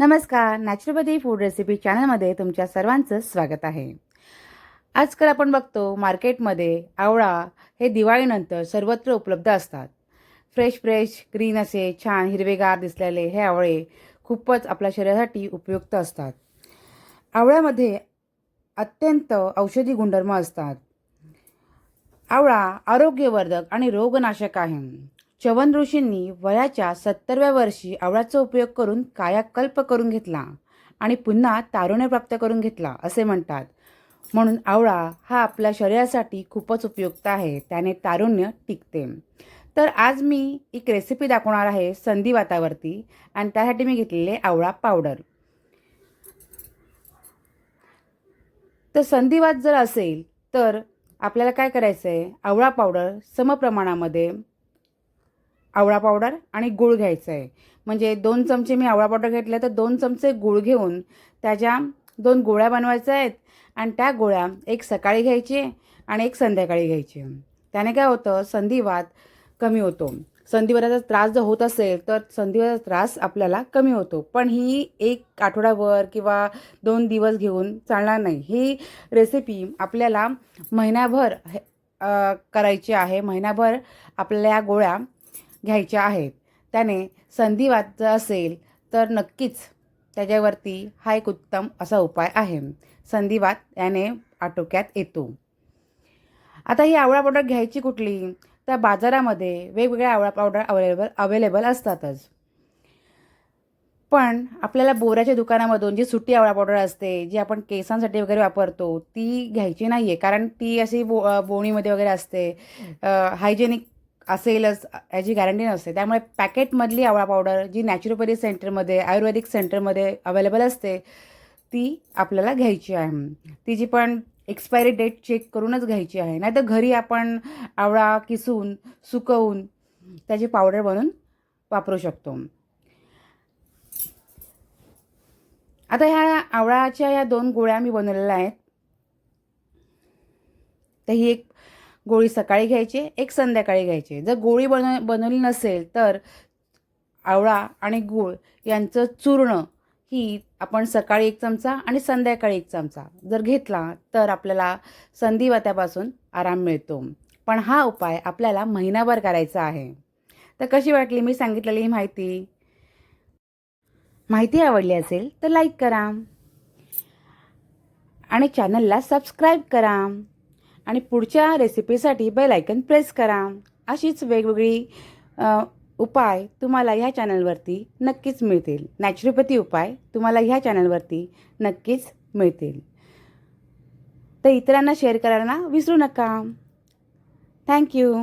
नमस्कार naturopathy food recipe चॅनलमध्ये तुमच्या सर्वांचं स्वागत आहे. आजकाल आपण बघतो मार्केटमध्ये आवळा हे दिवाळीनंतर सर्वत्र उपलब्ध असतात. फ्रेश फ्रेश ग्रीन असे छान हिरवेगार दिसलेले हे आवळे खूपच आपल्या शरीरासाठी उपयुक्त असतात. आवळ्यामध्ये अत्यंत औषधी गुणधर्म असतात. आवळा आरोग्यवर्धक आणि रोगनाशक आहे. चवन ऋषींनी वयाच्या सत्तरव्या वर्षी आवळाचा उपयोग करून कायाकल्प करून घेतला आणि पुन्हा तारुण्य प्राप्त करून घेतला असे म्हणतात. म्हणून आवळा हा आपल्या शरीरासाठी खूपच उपयुक्त आहे त्याने तारुण्य टिकते. तर आज मी एक रेसिपी दाखवणार आहे संधिवातावरती आणि त्यासाठी मी घेतलेले आवळा पावडर तर संधिवात जर असेल तर आपल्याला काय करायचं आहे आवळा पावडर समप्रमाणामध्ये आवळा पावडर आणि गूळ घ्यायचं आहे. म्हणजे दोन चमचे मी आवळा पावडर घेतले तर दोन चमचे गूळ घेऊन त्याच्या दोन गोळ्या बनवायच्या आहेत आणि त्या गोळ्या एक सकाळी घ्यायची आणि एक संध्याकाळी घ्यायची. त्याने काय होतं? संधिवात कमी होतो. संधिवाताचा त्रास जर होत असेल तर संधिवाताचा त्रास आपल्याला कमी होतो. पण ही एक आठवडाभर किंवा दोन दिवस घेऊन चालणार नाही. ही रेसिपी आपल्याला महिनाभर हे- करायची आहे. महिनाभर आपल्या गोळ्या घ्यायच्या आहेत. त्याने संधी जर असेल तर नक्कीच त्याच्यावरती हा एक उत्तम असा उपाय आहे. संधिवात याने आटोक्यात येतो. आता ही आवळा पावडर घ्यायची कुठली? तर बाजारामध्ये वेगवेगळ्या आवळा पावडर अवेलेबल अवेलेबल असतातच. पण आपल्याला बोऱ्याच्या दुकानामधून जी सुटी आवळा पावडर असते जी आपण केसांसाठी वगैरे वापरतो ती घ्यायची नाही आहे कारण ती अशी बो बोणीमध्ये वगैरे असते. हायजेनिक असेलच याची गॅरंटी नसते. त्यामुळे पॅकेटमधली आवळा पावडर जी नॅचरोपॅथी सेंटरमध्ये आयुर्वेदिक सेंटरमध्ये अवेलेबल असते ती आपल्याला घ्यायची आहे. तिची पण एक्सपायरी डेट चेक करूनच घ्यायची आहे. नाही तर घरी आपण आवळा किसून सुकवून त्याची पावडर बनवून वापरू शकतो. आता ह्या आवळाच्या या दोन गोळ्या मी बनवलेल्या आहेत. तर ही एक गोळी सकाळी घ्यायची एक संध्याकाळी घ्यायची जर गोळी बनव बनवली नसेल तर आवळा आणि गूळ यांचं चूर्ण ही आपण सकाळी एक चमचा आणि संध्याकाळी एक चमचा जर घेतला तर आपल्याला संधिवात्यापासून आराम मिळतो. पण हा उपाय आपल्याला महिनाभर करायचा आहे. तर कशी वाटली? मी सांगितलेली ही माहिती. माहिती आवडली असेल तर लाईक करा आणि चॅनलला सबस्क्राईब करा. आणि पुढच्या रेसिपीसाठी बेल आयकन प्रेस करा. अशीच वेगवेगळी उपाय तुम्हाला ह्या चॅनलवरती नक्कीच मिळतील. नॅचरोपॅथी उपाय तुम्हाला ह्या चॅनलवरती नक्कीच मिळतील. तर इतरांना शेअर करायला विसरू नका. थँक्यू